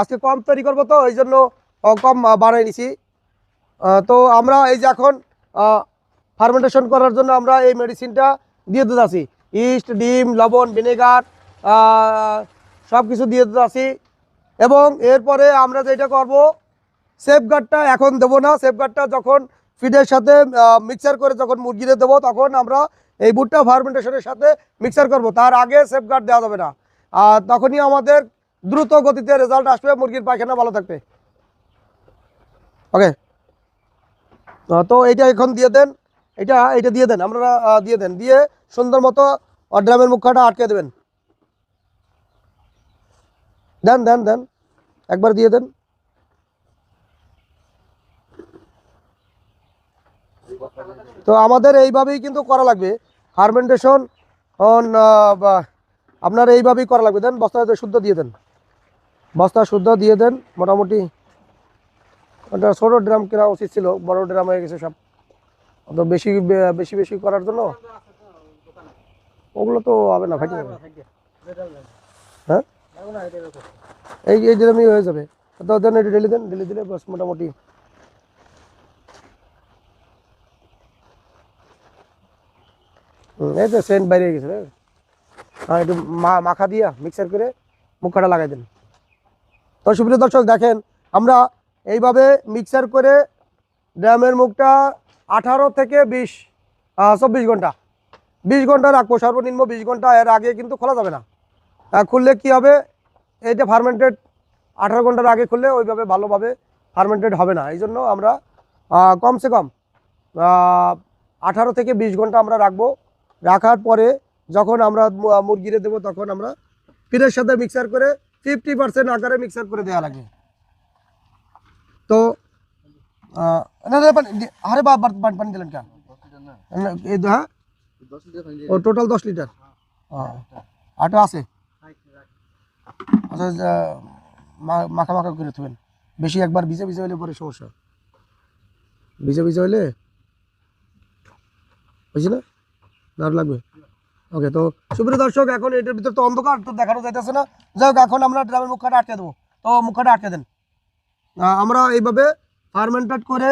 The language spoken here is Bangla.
আজকে কম তৈরি করব তো, এই জন্য কম বানাই নিছি। তো আমরা এই যে এখন ফার্মেন্টেশন করার জন্য আমরা এই মেডিসিনটা দিয়ে দিতে আছি। ইস্ট, ডিম, লবণ, ভিনেগার সব কিছু দিয়ে দিতে আছি। এবং এরপরে আমরা যেটা করব সেফগার্ডটা এখন দেবো না। সেফগার্ডটা যখন ফিডের সাথে মিক্সার করে যখন মুরগিরে দেবো, তখন আমরা এই বুটটা ফার্মেন্টেশনের সাথে মিক্সার করব। তার আগে সেফগার্ড দেওয়া যাবে না। তখনই আমাদের দ্রুত গতিতে রেজাল্ট আসবে, মুরগির পায়খানা ভালো থাকবে। ওকে তো এইটা এখন দিয়ে দেন। এটা এটা দিয়ে দেন, আপনারা দিয়ে দেন। দিয়ে সুন্দর মতো ড্রামের মুখটা আটকে দেবেন। দেন দেন দেন। একবার দিয়ে দেন। তো আমাদের এইভাবেই কিন্তু করা লাগবে। ফার্মেন্টেশন অন আপনার এইভাবেই করা লাগবে। দেন বস্তা শুদ্ধ দিয়ে দেন। বস্তা শুদ্ধ দিয়ে দেন, মোটামুটি ওটা ছোটো ড্রাম কেনা উচিত ছিল, বড় ড্রাম হয়ে গেছে সব। অত বেশি বেশি বেশি করার জন্য ওগুলো তো হবে না, ফাইটে যাবে। হ্যাঁ? এই এই ড্রামই হয়ে যাবে। তো দেন, এটা ডেলি দেন ডেলি দিলে বাস মোটামুটি। এই তো সেন্ট বাইরে গেছে। হ্যাঁ একটু মাখা দিয়া, মিক্সার করে মুখটা লাগাই দেন। তো সুপ্রিয় দর্শক, দেখেন, আমরা এইভাবে মিক্সার করে ড্যামের মুখটা আঠারো থেকে বিশ চব্বিশ ঘণ্টা, বিশ ঘণ্টা রাখব, সর্বনিম্ন বিশ ঘণ্টা, এর আগে কিন্তু খোলা যাবে না। খুললে কি হবে? এইটা ফার্মেন্টেড আঠারো ঘণ্টার আগে খুললে ওইভাবে ভালোভাবে ফার্মেন্টেড হবে না। এই জন্য আমরা কমসে কম আঠারো থেকে বিশ ঘণ্টা আমরা রাখব। রাখার পরে যখন আমরা মুরগিরে দেবো, তখন আমরা ফিরের সাথে মিক্সার করে ফিফটি পার্সেন্ট আকারে মিক্সার করে দেওয়া লাগে তো আহ, না না পানি দি- আরে বা বা- পানি পানি দিলেন কেন না, এই তো, হ্যাঁ ও টোটাল দশ লিটার আটা আছে আচ্ছা যা, মা- মাখা মাখা করে থবেন বেশি একবার ভিজে ভিজে হলে পরে সমস্যা ভিজে ভিজে হলে বুঝছি না দাঁড় লাগবে ওকে তো সুপ্রিয় দর্শক, এখন এটার ভিতরে তো অন্ধকার, তো দেখানো যাইতেছে না। যাই হোক এখন আমরা ড্রামের মুখটা আটকে দেবো। তো মুখটা আটকে দেন। আমরা এইভাবে ফার্মেন্টেড করে